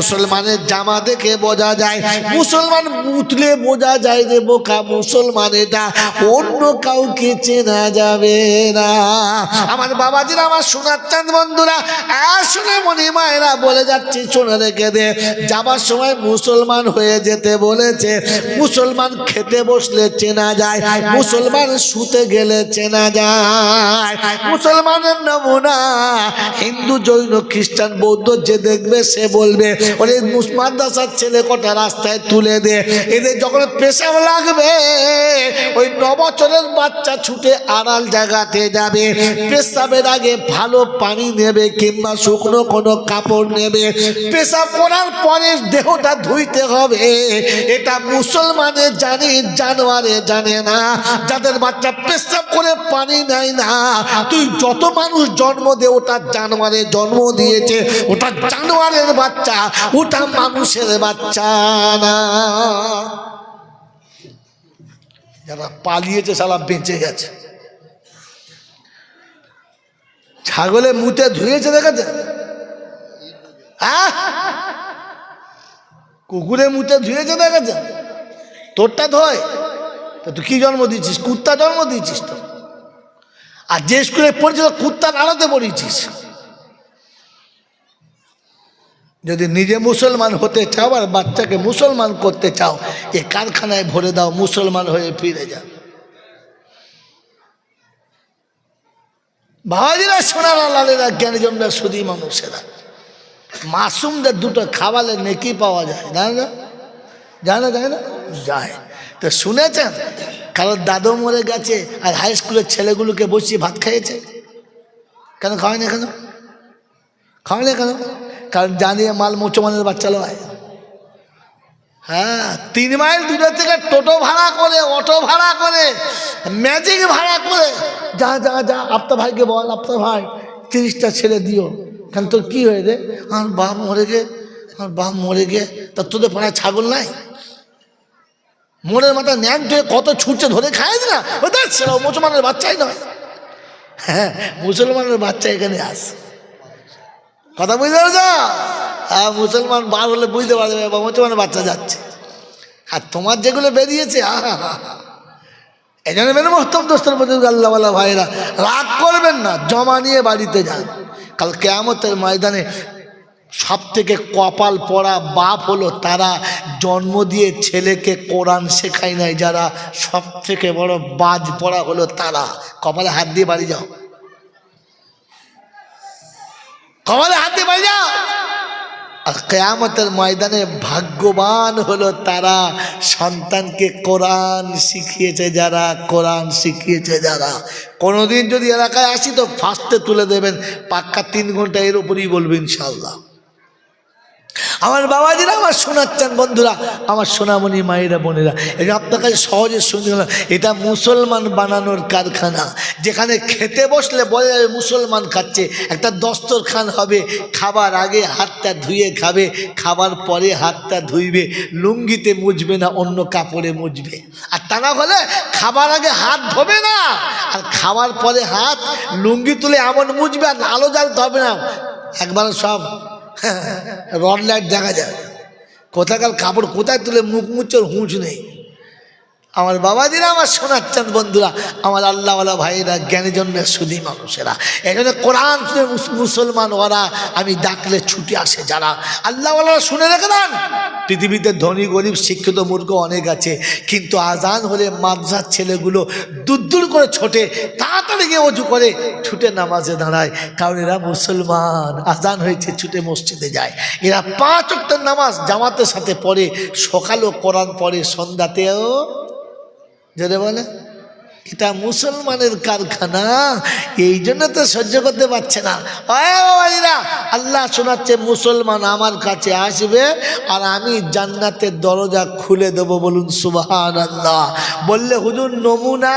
মুসলমানের জামা দেখে বোঝা যায়, মুসলমান মুতলে বোঝা যায় যে বোকা মুসলমান এটা অন্য কাউকে চেনা যাবে না। আমার বাবাজিরা, আমার শোনার চান বন্ধুরা আসলে মনি মায়েরা বলে যাচ্ছি, শুনে রেখে দে যাবার সময় মুসলমান হয়ে যেতে বলেছে, মুসলমান খেতে বসলে চেনা যায়, মুসলমান শুতে গেলে চেনা যায়। মুসলমানের নমুনা, হিন্দু, জৈন, খ্রিস্টান, বৌদ্ধ যে দেখবে সে বলবে ওরে মাদ্রাসার ছেলে কটা রাস্তায় তুলে দে। এদের যখন পেশাব লাগবে, ওই ন বছরের বাচ্চা ছুটে আড়াল জায়গাতে যাবে। পেশাবের আগে ভালো পানি নেবে কিংবা শুকনো কোনো কাপড় নেবে। পেশাব করার পরে দেহটা ধুইতে হবে। এটা মুসলমানের জানে, জানোয়ারে জানে না। যাদের বাচ্চা পেশাব করে পানি নেয় না, তুই যত মানুষ জন্ম দে, ওটা জানোয়ারে জন্ম দিয়েছে, ওটা জানোয়ারের বাচ্চা। ওটা মানুষের বাচ্চা না। যারা পালিয়েছে সালা বেঁচে গেছে। ছাগলে মুতে ধুয়েছে, দেখেছে? কুকুরে মুতে ধুয়েছে, দেখেছে? তোরটা ধয়? তা তুই কি জন্ম দিয়েছিস? কুত্তা জন্ম দিয়েছিস তো? আর যে স্কুলে পড়েছিল, কুত্তার আড়াতে পড়িয়েছিস যদি নিজে মুসলমান হতে চাও আর বাচ্চাকে মুসলমান করতে চাও, এ কারখানায় ভরে দাও, মুসলমান হয়ে ফিরে যাও। বাবাজিরা সোনারা লালেরা জ্ঞানী জমরা সুদী মানুষেরা, মাসুমদের দুটো খাওয়ালে নেকি পাওয়া যায়, জানে না? জানে না যায় না? যায়। তো শুনেছেন? কারোর দাদু মরে গেছে আর হাই স্কুলের ছেলেগুলোকে বসিয়ে ভাত খাইয়েছে? কেন খাওয়ায় না কেন খাওয়ায় না কেন কারণ জানিয়ে মাল মুসলমানের বাচ্চা লয়। হ্যাঁ তিন মাইল দূরে থেকে টোটো ভাড়া করে, অটো ভাড়া করে, ম্যাজিক ভাড়া করে। যা যা যা আপনার ভাইকে বল আপনার ভাই, তিরিশটা ছেলে দিও। কেন তোর কী হয়ে রে? আমার বাপ মরে গে, আমার বাপ মরে গে। তা তোদের পাড়ায় ছাগল নাই? মোড়ের মাথা ন্যাং ধুয়ে কত ছুটছে ধরে খায় না? ও দেখছে মুসলমানের বাচ্চাই নয়। হ্যাঁ মুসলমানের বাচ্চা এখানে আস কথা বুঝতে পারছ? হ্যাঁ মুসলমান বার হলে বুঝতে পারবে মুসলমানের বাচ্চা যাচ্ছে। আর তোমার যেগুলো বেরিয়েছে আহা হা হা এই জন্য মেনে মহতম দোস্তর বুজুর্গ আল্লাহওয়ালা ভাইরা রাগ করবেন না, জমা নিয়ে বাড়িতে যান। কাল কেয়ামতের ময়দানে সব থেকে কপাল পড়া বাপ হলো তারা জন্ম দিয়ে ছেলেকে কোরআন শেখায় নাই, যারা সব থেকে বড় বাজ পড়া হলো তারা। কপালে হাত দিয়ে বাড়ি যাও। কপালে হাতে বাজা কেয়ামতের ময়দানে ভাগ্যবান হলো তারা সন্তানকে কোরআন শিখিয়েছে যারা, কোরআন শিখিয়েছে যারা। কোনোদিন যদি এলাকায় আসি তো ফার্স্টে তুলে দেবেন, পাক্কা তিন ঘণ্টা এর উপরই বলবেন ইনশাল্লাহ আমার বাবাজিরা, আমার শোনাচ্ছেন বন্ধুরা, আমার সোনামণি মায়েরা, বোনেরা এটা আপনার কাছে সহজে শুনে গেলাম এটা মুসলমান বানানোর কারখানা, যেখানে খেতে বসলে বলে যাবে মুসলমান খাচ্ছে, একটা দস্তরখান হবে, খাবার আগে হাতটা ধুয়ে খাবে, খাবার পরে হাতটা ধুইবে, লুঙ্গিতে মুজবে না, অন্য কাপড়ে মুজবে আর তা না হলে খাবার আগে হাত ধোবে না, আর খাওয়ার পরে হাত লুঙ্গি তুলে এমন মুজবে আর আলো জ্বালতে হবে না। একবার সব রড লাইট দেখা যায়। কোথাকার কাপড় কোথায় তুলে মুখ মুচ্ছর হুঁচ নেই। আমার বাবাজিরা আমার শোনাচ্ছেন বন্ধুরা, আমার আল্লাহওয়ালা ভাইয়েরা জ্ঞানী জন্মের সুদী মানুষেরা এখানে কোরআন শুনে মুস- মুসলমান ওরা আমি ডাকলে ছুটে আসে যারা। আল্লাহওয়ালা শুনে রেখে দেন। পৃথিবীতে ধনী, গরিব, শিক্ষিত, মূর্খ অনেক আছে, কিন্তু আজান হলে মাদ্রাসার ছেলেগুলো দূর করে ছোটে, তাড়াতাড়ি গিয়ে অজু করে, ছুটে নামাজে দাঁড়ায়। কারণ এরা মুসলমান। আজান হয়েছে, ছুটে মসজিদে যায়। এরা পাঁচ অক্টের নামাজ জামাতের সাথে পড়ে, সকালও কোরআন পড়ে, সন্ধ্যাতেও যেটা বলে, এটা মুসলমানের কারখানা এই জন্য তো সহ্য করতে পারছে না। আল্লাহ শোনাচ্ছে, মুসলমান আমার কাছে আসবে আর আমি জান্নাতের দরজা খুলে দেবো বলুন সুবাহ আল্লাহ বললে, হুজুর, নমুনা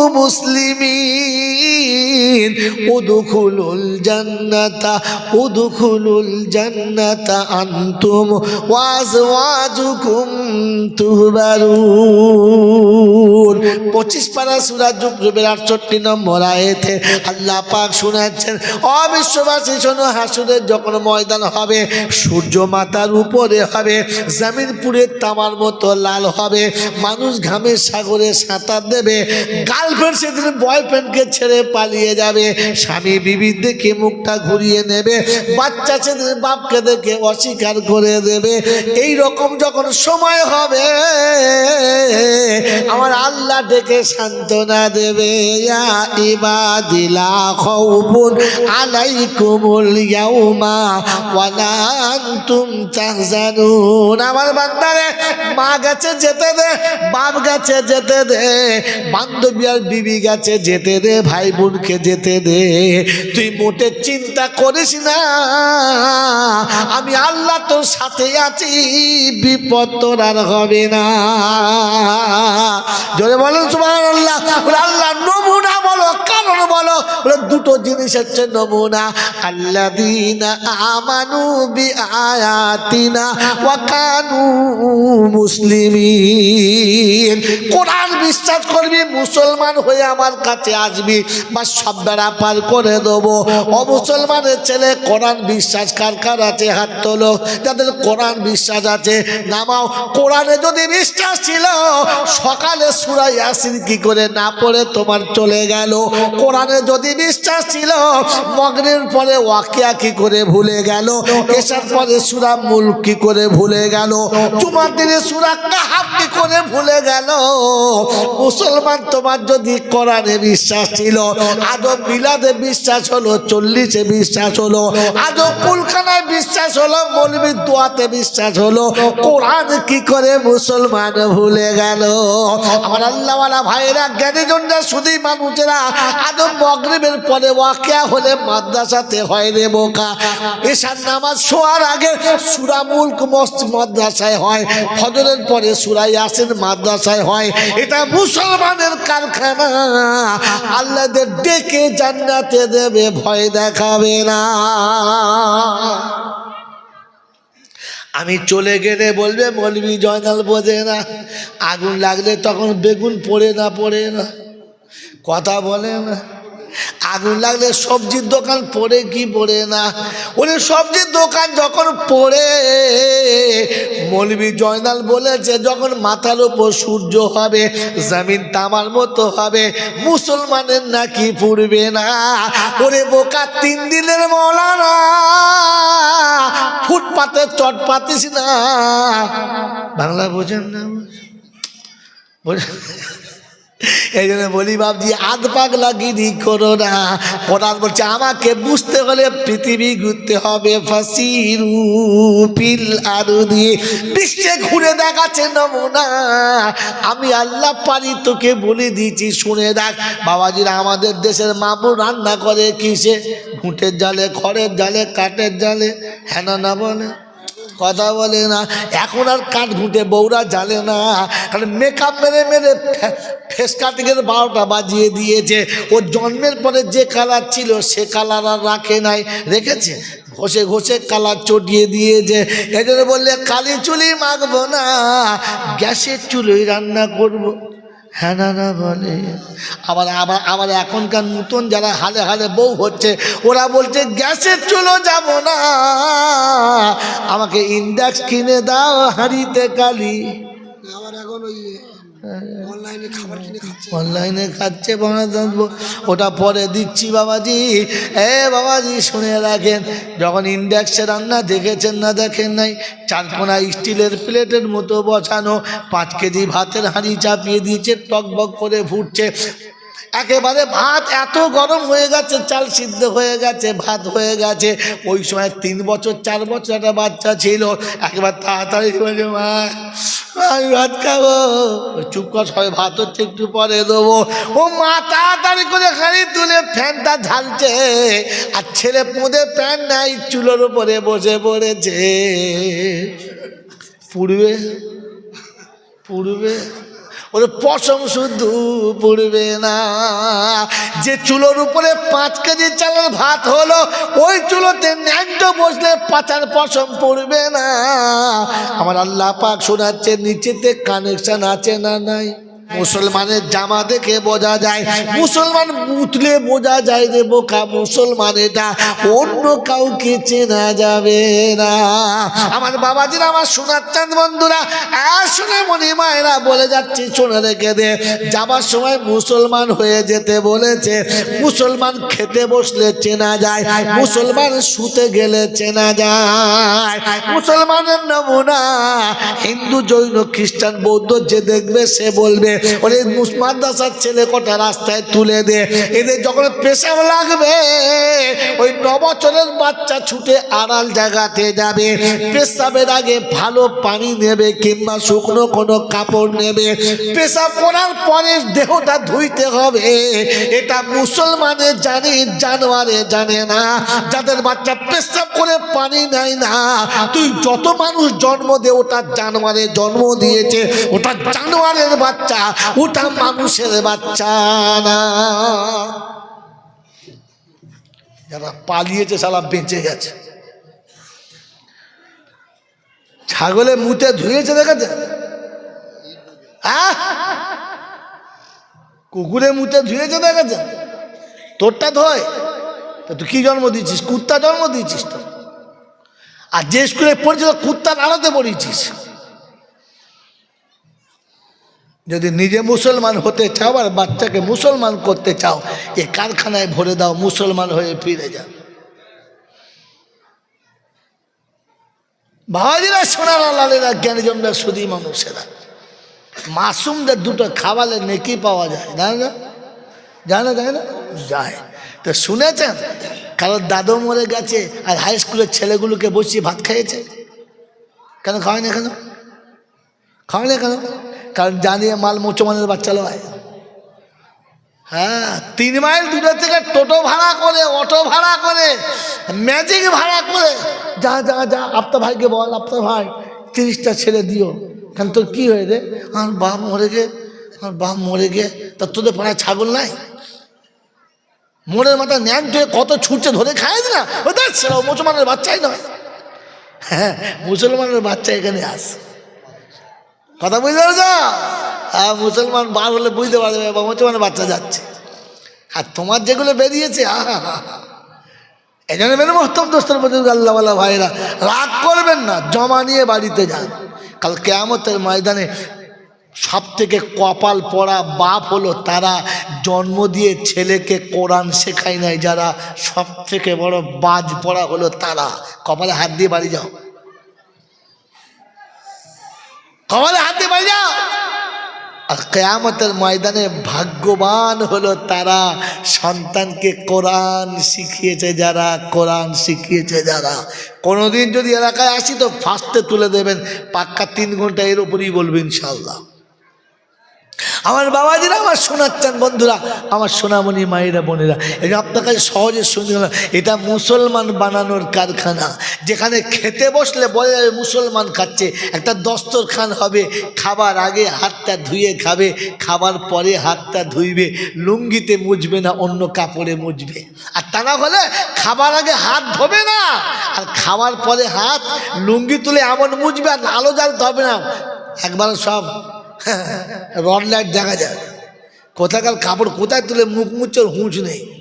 মুসলিমিন, উদখুলুল জান্নাতা উদখুলুল জান্নাতা আনতুম ওয়াজওয়াজুকুম তুহবারুন। পঁচিশ পারা সুরা জুবের আটষট্টি নম্বর আয়েতে আল্লাহ পাক শোনাচ্ছেন অবিশ্ববাসী শোনো, হাসুরের যখন ময়দান হবে, সূর্য মাতার উপরে হবে, জামিন পুরে তামার মতো লাল হবে, মানুষ ঘামের সাগরে সাঁতার দেবে গার্লফ্রেন্ড সেদিন বয়ফ্রেন্ডকে ছেড়ে পালিয়ে যাবে। স্বামী বিবির দেখে মুখটা ঘুরিয়ে নেবে। বাচ্চা সেদিন বাপকে দেখে অস্বীকার করে দেবে। এই রকম যখন সময় হবে, আমার আল্লাহ ডেকে সান্ত্বনা দেবে। আমার বান্দারে, মা গেছে যেতে দে, বাপ গেছে যেতে দে। বান্ধবী আর বিবি গেছে, যেতে দে, ভাই বোনকে যেতে দে। তুই মোটে চিন্তা করিস না, আমি আল্লাহ তোর সাথে আছি, বিপদ তোর আর হবে না। জোরে বলেন আল্লাহ আল্লাহ নমুনা বলো কারণ বলো দুটো জিনিস হচ্ছে নমুনা। আল্লাহ দিনা আমানু বি আয়াতিনা ওয়া কানু মুসলিমিন। কোরআন বিশ্বাস করবি, মুসলমান হয়ে আমার কাছে আসবি বা সব বেড়া পার করে দেবো। অমুসলমানের ছেলে, কোরআন বিশ্বাস কার কার আছে? হাত তোলো। যাদের কোরআন বিশ্বাস আছে, নামাও। কোরআনে যদি বিশ্বাস ছিল, সকালে সুরাই আসিন কি করে না পড়ে, তোমার চলে গেল। কোরআনে যদি বিশ্বাস ছিল মগ্নের পরে ওয়াকিয়া কি করে ভুলে গেল? এসার পরে সুরা মূল কি করে ভুলে গেল? তোমার দিনে সুরা কাহাব কি করে ভুলে গেল? মুসলমান তোমার যদি কোরআনে বিশ্বাস ছিল আদম মিলাদে বিশ্বাস হলো, চল্লিশে বিশ্বাস হলো আদম কুলখানায় বিশ্বাস হলো, মৌলবীর দোয়াতে বিশ্বাস হলো, কোরআন কি করে মুসলমান ভুলে গেল? আমার আল্লাহওয়ালা ভাইরা জ্ঞানী জন্য শুধুই মানুষেরা আদম মগরিবের পরে ওয়াকিয়া হলে মাদ্রাসাতে হয় রে বোকা। এসার নামাজ শোয়ার আগে সুরা মুল্ক মাদ্রাসায় হয়, ফজরের পরে সুরাই আসেন মাদ্রাসায় হয়। এটা মুসলমানের কারখানা। আল্লাহদের ডেকে জান্নাতে দেবে, ভয় দেখাবে না। আমি চলে গেলে বলবে, মলবি জয়নাল বোঝে না। আগুন লাগলে তখন বেগুন পড়ে না পড়ে না। কথা বলে না। আগুন লাগলে সবজির দোকান পড়ে কি পড়ে না? ওরে সবজির দোকান যখন পড়ে মৌলবি জয়নাল বলেছে, যখন মাথার উপর সূর্য হবে, জমিন তামার মতো হবে, মুসলমানের নাকি পুড়বে না? ওরে বোকা, তিন দিনের মৌলানা, ফুটপাতে চট পাতিস না। বাংলা বোঝেন না? বোঝেন এই জন্য বলি বাবজি আধ পাগলা গিরি করো না। কোরআন বলছে, আমাকে বুঝতে হলে পৃথিবী ঘুরতে হবে পিল আরু দিয়ে বিশ্বে ঘুরে দেখাচ্ছে নমুনা। আমি আল্লাহ পারি তোকে বলে দিয়েছি, শুনে দেখ। বাবাজিরা আমাদের দেশের মামু রান্না করে কিসে? ঘুঁটের জালে, খড়ের জালে, কাঠের জালে হ্যাঁ না না বলে। কথা বলে না। এখন আর কাঠ ঘুঁটে বউরা জানে না। কারণ মেকআপ মেরে মেরে ফেস কাটিংয়ের বারোটা বাজিয়ে দিয়েছে। ও জন্মের পরে যে কালার ছিল, সে কালার আর রাখে নাই। রেখেছে? ঘষে ঘষে কালার চটিয়ে দিয়েছে। এজন্য জন্য বললে, কালি চুলি মাখবো না, গ্যাসের চুলোই রান্না করব। হ্যাঁ না না বলে। আবার আবার আবার এখনকার নতুন যারা হালে হালে বউ হচ্ছে ওরা বলছে গ্যাসের চুলো যাব না। আমাকে ইন্ডাক্স কিনে দাও হাঁড়িতে কালি। আবার এখন ওই অনলাইনে খাচ্ছে। অনলাইনে খাচ্ছে ওটা পরে দিচ্ছি বাবাজি। এ বাবাজি শুনে রাখেন যখন ইন্ডাকশে রান্না দেখেছেন না দেখেন নাই চারকোনা স্টিলের প্লেটের মতো বসানো পাঁচ কেজি ভাতের হাঁড়ি চাপিয়ে দিয়েছে টকবক করে ফুটছে। একেবারে ভাত এত গরম হয়ে গেছে, চাল সিদ্ধ হয়ে গেছে, ভাত হয়ে গেছে। ওই সময় তিন বছর, চার বছর একটা বাচ্চা ছিল। একেবারে তাড়াতাড়ি মা, আমি ভাত খাব। চুপ কর সবাই ভাত হচ্ছে, একটু পরে দেবো। ও মা, তাড়াতাড়ি করে খালি তুলে ফ্যানটা ঝালছে। আর ছেলে পুঁদে প্যান নাই, চুলোর উপরে বসে পড়েছে। পুড়বে পুড়বে। ওর পশম শুধু পড়বে না। যে চুলোর উপরে পাঁচ কেজি চালের ভাত হলো, ওই চুলোতে ন্যাংটো বসলে পাঁচার পশম পড়বে না। আমার আল্লাহ পাক শোনাচ্ছে নিচেতে কানেকশন আছে না নাই? মুসলমানের জামা দেখে বোঝা যায়। মুসলমান মুতলে বোঝা যায় যে বোকা মুসলমান এটা। অন্য কাউকে চেনা যাবে না। আমার বাবাজিরা আমার সোনার চান বন্ধুরা শুনে মনি মায়েরা বলে যাচ্ছি শুনে রেখে দে। যাবার সময় মুসলমান হয়ে যেতে বলেছে। মুসলমান খেতে বসলে চেনা যায়। মুসলমান শুতে গেলে চেনা যায়। মুসলমানের নমুনা। হিন্দু জৈন খ্রিস্টান বৌদ্ধ যে দেখবে সে বলবে ওরে মাদ্রাসার ছেলে কটা রাস্তায় তুলে দে। এদের যখন পেশাব লাগবে, ওই নবচরের বাচ্চা ছুটে আড়াল জায়গাতে যাবে। পেশাবের আগে ভালো পানি নেবে কিংবা শুকনো কোনো কাপড় নেবে। পেশাব করার পরে দেহটা ধুইতে হবে। এটা মুসলমানের জানি, জানোয়ারে জানে না। যাদের বাচ্চা পেশাব করে পানি নেয় না, তুই যত মানুষ জন্ম দে, ওটা জানোয়ারে জন্ম দিয়েছে, ওটা জানোয়ারের বাচ্চা। ওটা মানুষের বাচ্চা না। যারা পালিয়েছে সালা বেঁচে গেছে। ছাগলে মুতে ধুয়েছে দেখেছে? হ্যাঁ? কুকুরে মুতে ধুয়েছে দেখেছে? তোরটা ধয়। তা তুই কি জন্ম দিয়েছিস? কুত্তা জন্ম দিয়েছিস তো। আর যে স্কুলে পড়েছিল, কুত্তার আড়াতে পড়িয়েছিস যদি নিজে মুসলমান হতে চাও আর বাচ্চাকে মুসলমান করতে চাও, এ কারখানায় ভরে দাও, মুসলমান হয়ে ফিরে যাও। বাবাজিরা সোনারা, লালেরা, জ্ঞানীজনরা শুধু মানুষেরা, মাসুমদের দুটো খাওয়ালে নেকি পাওয়া যায়, জানে না? জানে যায় না? যায়। তো শুনেছেন? কারোর দাদু মরে গেছে আর হাই স্কুলের ছেলেগুলোকে বসিয়ে ভাত খাইয়েছে? কেন খাওয়ায় না কেন খাওয়ায় না কেন কারণ জানিয়ে মাল মুসলমানের বাচ্চা লয়। হ্যাঁ তিন মাইল দূরে থেকে টোটো ভাড়া করে, অটো ভাড়া করে, ম্যাজিক ভাড়া করে। যা যা যা আপনার ভাইকে বল আপনার ভাই, তিরিশটা ছেলে দিও। কেন তোর কী হয়ে রে? আমার বাপ মরে গে আমার বাপ মরে গে তা তোদের পাড়ায় ছাগল নাই? মোড়ের মাথা ন্যান ধুয়ে কত ছুটছে ধরে খায় না? ছেলে মুসলমানের বাচ্চাই নয়। হ্যাঁ মুসলমানের বাচ্চা এখানে আস কথা বুঝতে পারছ? হ্যাঁ মুসলমান বার হলে বুঝতে পারবে বা মুসলমানের বাচ্চা যাচ্ছে। আর তোমার যেগুলো বেরিয়েছে, আহা এই জন্য মেরে মহতম দোস্তর বুজুর্গ আল্লাহওয়ালা ভাইরা। রাগ করবেন না, জমা নিয়ে বাড়িতে যান। কাল কেয়ামতের ময়দানে সব থেকে কপাল পড়া বাপ হলো তারা জন্ম দিয়ে ছেলেকে কোরআন শেখায় নাই, যারা সব থেকে বড় বাজ পড়া হলো তারা। কপালে হাত দিয়ে বাড়ি যাও। কপালে হাতে যাও আর কেয়ামতের ময়দানে ভাগ্যবান হলো তারা সন্তানকে কোরআন শিখিয়েছে যারা, কোরআন শিখিয়েছে যারা। কোনোদিন যদি এলাকায় আসি তো ফার্স্টে তুলে দেবেন, পাক্কা তিন ঘণ্টা এর উপরই বলবেন ইনশাল্লাহ আমার বাবাজিরা, আমার শোনাচ্ছেন বন্ধুরা, আমার সোনামণি মায়েরা, বোনেরা এটা আপনার কাছে সহজে শুনতে গেলাম এটা মুসলমান বানানোর কারখানা। যেখানে খেতে বসলে বলে যাবে মুসলমান খাচ্ছে, একটা দস্তরখান হবে, খাবার আগে হাতটা ধুয়ে খাবে, খাবার পরে হাতটা ধুইবে, লুঙ্গিতে মুছবে না, অন্য কাপড়ে মুছবে। আর তা না হলে খাবার আগে হাত ধোবে না, আর খাওয়ার পরে হাত লুঙ্গি তুলে এমন মুছবে, আর আলো জাল হবে না। একবার সব রড লাইট দেখা যায়। কোথাকার কাপড় কোথায় তুলে মুখ মুচ্ছর হুঁচ নেই।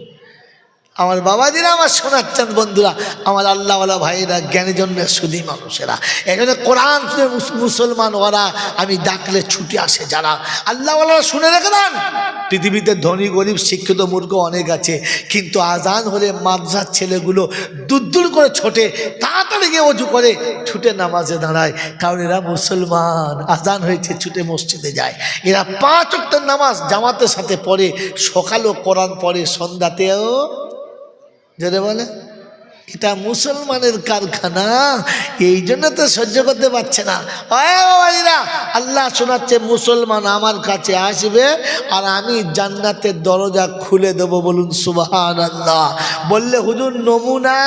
আমার বাবা বাবাজিরা, আমার শোনাচ্ছেন বন্ধুরা, আমার আল্লাহওয়ালা ভাইয়েরা জ্ঞানীজনের সুদী মানুষেরা। এখানে কোরআন শুনে মুস- মুসলমান ওরা আমি ডাকলে ছুটে আসে যারা। আল্লাহওয়ালা শুনে রেখে দেন। পৃথিবীতে ধনী, গরিব, শিক্ষিত, মূর্খ অনেক আছে, কিন্তু আজান হলে মাদ্রাসার ছেলেগুলো দূর করে ছোটে, তাড়াতাড়ি গিয়ে অজু করে, ছুটে নামাজে দাঁড়ায়। কারণ এরা মুসলমান। আজান হয়েছে, ছুটে মসজিদে যায়। এরা পাঁচ অক্টের নামাজ জামাতের সাথে পড়ে, সকালও কোরআন পড়ে, সন্ধ্যাতেও যেটা বলে, এটা মুসলমানের কারখানা এই জন্য তো সহ্য করতে পারছে না। আল্লাহ শোনাচ্ছে, মুসলমান আমার কাছে আসবে আর আমি জান্নাতের দরজা খুলে দেবো বলুন সুবাহান আল্লাহ বললে, হুজুর, নমুনা?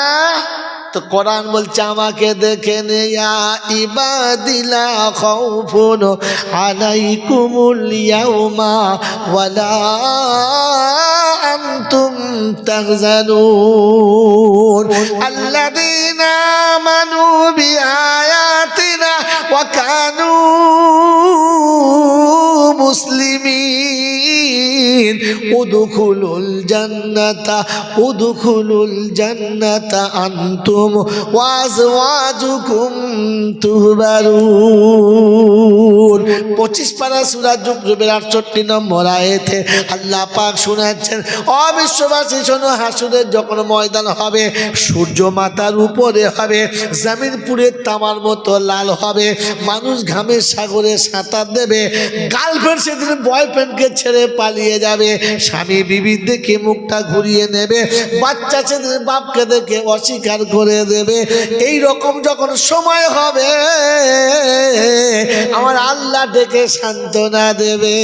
তো কোরআন বলছে, আমাকে দেখে নেয়া ইবাদিলা আনতুম তাহজানুন আল্লাযীনা আমানু বিআয়াতিনা ওয়া কানু মুসলিমিন উদখুলুল জান্নাতা উদখুলুল জান্নাতা আনতুম ওয়া আজওয়াজুকুম তুহবারুন। 25 পারা সূরা জুকরুবের 68 নম্বর আয়াতে আল্লাহ পাক শোনাচ্ছেন অবিশ্ববাসী শোনো, হাসুরের যখন ময়দান হবে, সূর্য মাথার উপরে হবে, জমিন পুরে তামার মতো লাল হবে, মানুষ ঘামের সাগরে সাঁতার দেবে, গার্লফ্রেন্ড সেদিন বয়ফ্রেন্ডকে ছেড়ে পালিয়ে যাবে। স্বামী বিবি দেখে মুখটা ঘুরিয়ে নেবে, বাচ্চা সেদিন বাপকে দেখে অস্বীকার করে দেবে। এই রকম যখন সময় হবে, আমার আল্লাহ ডেকে সান্ত্বনা দেবে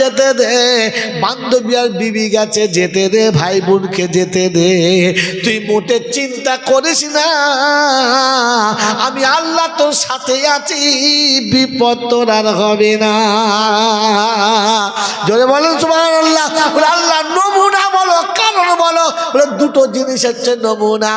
যেতে দে বান্ধবী আর বিবি গাছে যেতে দে ভাই বোনকে যেতে দে। তুই মোটে চিন্তা করিস না। আমি আল্লাহ তোর সাথে আছি, বিপদ তোর আর হবে না। জোরে বলেন তোমার আল্লাহ আল্লাহ নমুনা বলো বলো, দুটো জিনিস হচ্ছে নমুনা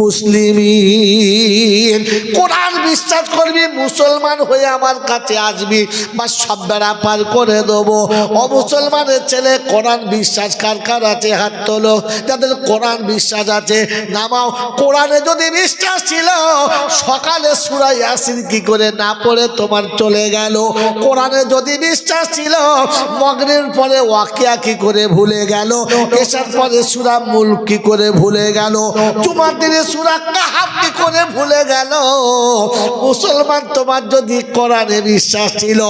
মুসলিমিন। কোরআন বিশ্বাস করবি, মুসলমান হয়ে আমার কাছে আসবি বা সব বেড়া পার করে দেবো। অমুসলমানের ছেলে, কোরআন বিশ্বাস কার কার আছে? হাত তোলো। যাদের কোরআন বিশ্বাস আছে, নামাও। কোরআনে যদি বিশ্বাস ছিল, সকালে সুরাই আসিন কি করে না পড়ে তোমার চলে গেল? কোরআনে যদি বিশ্বাস ছিল মগ্নের পরে ওয়াকিয়া কি করে ভুলে গেল? এসার পরে সুরা মূল কি করে ভুলে গেল? তোমার দিনে সুরা কাহাব কি করে ভুলে গেল? মুসলমান তোমার যদি কোরআনে বিশ্বাস ছিল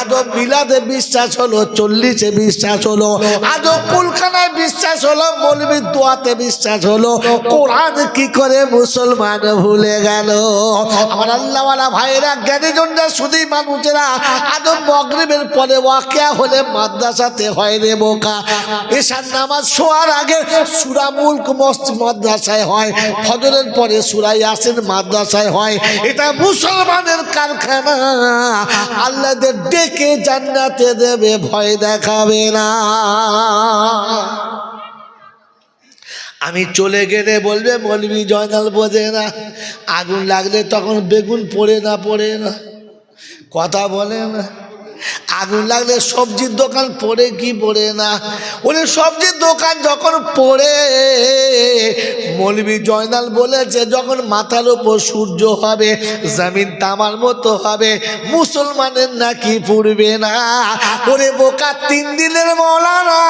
আদম মিলাদে বিশ্বাস হলো, চল্লিশে বিশ্বাস হলো আদম কুলখানায় বিশ্বাস হলো মৌলবী দোয়াতে বিশ্বাস হলো, কোরআন কি করে মুসলমান ভুলে গেল? আমার আল্লাহওয়ালা ভাইরা জ্ঞানী জন্য শুধুই মানুষেরা আদম মগরিবের পরে ওয়াকিয়া হলে মাদ্রাসাতে হয় রে বোকা। এসার নামাজ শোয়ার আগে সুরা মুল্ক মস্ত মাদ্রাসায় হয়, ফজরের পরে সুরাই আসেন মাদ্রাসায় হয়। এটা মুসলমানের কারখানা। আল্লাহদের ডেকে জান্নাতে দেবে, ভয় দেখাবে না। আমি চলে গেলে বলবে, মলবি জয়নাল বোঝে না। আগুন লাগলে তখন বেগুন পড়ে না পড়ে না। কথা বলে আগুন লাগলে সবজির দোকান পড়ে কি পড়ে না? ওরে সবজির দোকান যখন পড়ে মৌলবি জয়নাল বলেছে, যখন মাথার ওপর সূর্য হবে, জমিন তামার মতো হবে, মুসলমানের নাকি পড়বে না? ওরে বোকা, তিন দিনের মৌলানা,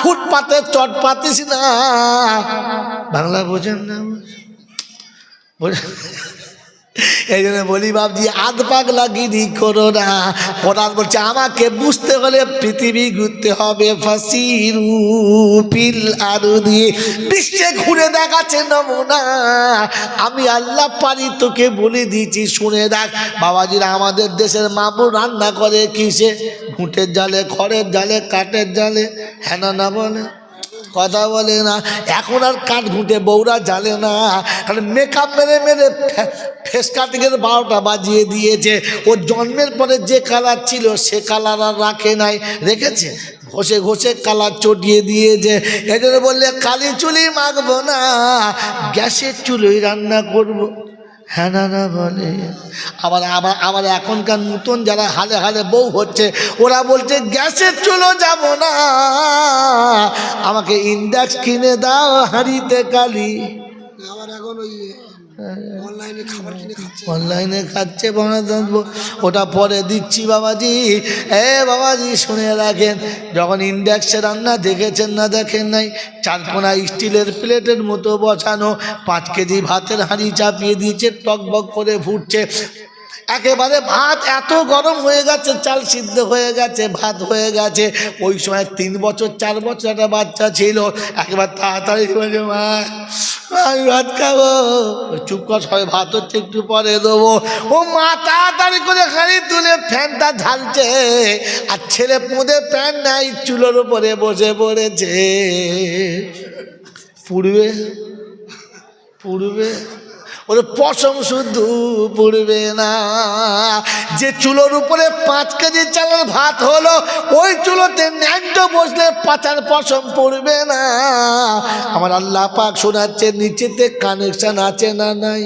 ফুটপাতে চট পাতিস না। বাংলা বোঝেন না বোঝেন এই জন্য বলি বাবজি আধ পাগলা গিরি করো না কোরআন বলছে, আমাকে বুঝতে হলে পৃথিবী ঘুরতে হবে। ফাসিরু পিল আরু দিয়ে বিশ্বে ঘুরে দেখাচ্ছে নমুনা। আমি আল্লাহ পারি তোকে বলে দিয়েছি, শুনে দেখ। বাবাজিরা আমাদের দেশের মামু রান্না করে কিসে? ঘুঁটের জালে, খড়ের জালে, কাঠের জালে হ্যাঁ না না বলে। কথা বলে না। এখন আর কাঠ ঘুঁটে বউরা জানে না। কারণ মেকআপ মেরে মেরে ফেস কাটিংয়ের বারোটা বাজিয়ে দিয়েছে। ওর জন্মের পরে যে কালার ছিল, সে কালার আর রাখে নাই। রেখেছে ঘষে ঘষে কালার চটিয়ে দিয়েছে। এই জন্য বললে, কালি চুলি মাখবো না, গ্যাসের চুলোই রান্না করব। হ্যাঁ না বলে। আবার আবার আবার এখনকার নতুন যারা হালে হালে বউ হচ্ছে, ওরা বলছে, গ্যাসের চলো যাব না। আমাকে ইন্ডাক্স কিনে দাও হাঁড়িতে কালি। আবার এখন ওই অনলাইনে খাচ্ছে। ওটা পরে দিচ্ছি বাবাজি। এ বাবাজি, শুনে রাখেন, যখন ইন্ডাক্সে রান্না দেখেছেন না দেখেন নাই, চারকোনা স্টিলের প্লেটের মতো বসানো, পাঁচ কেজি ভাতের হাঁড়ি চাপিয়ে দিয়েছে, টক টকবক করে ফুটছে। একেবারে ভাত এত গরম হয়ে গেছে, চাল সিদ্ধ হয়ে গেছে, ভাত হয়ে গেছে। ওই সময় তিন বছর, চার বছর একটা বাচ্চা ছিল। একেবারে তাড়াতাড়ি মা আমি ভাত খাব। চুপ কর, সবাই ভাত হচ্ছে, একটু পরে দেবো। ও মা, তাড়াতাড়ি করে খালি তুলে ফ্যানটা ঝালছে। আর ছেলে পুঁদে প্যান নাই, চুলোর উপরে বসে পড়েছে। পুড়বে? পুড়বে? ওরে পশম শুধু পড়বে না। যে চুলোর উপরে পাঁচ কেজি চালের ভাত হলো, ওই চুলোতে ন্যাংট বসলে পাঁচার পশম পড়বে না। আমার আল্লাহ পাক শোনাচ্ছে নিচেতে কানেকশন আছে না নাই?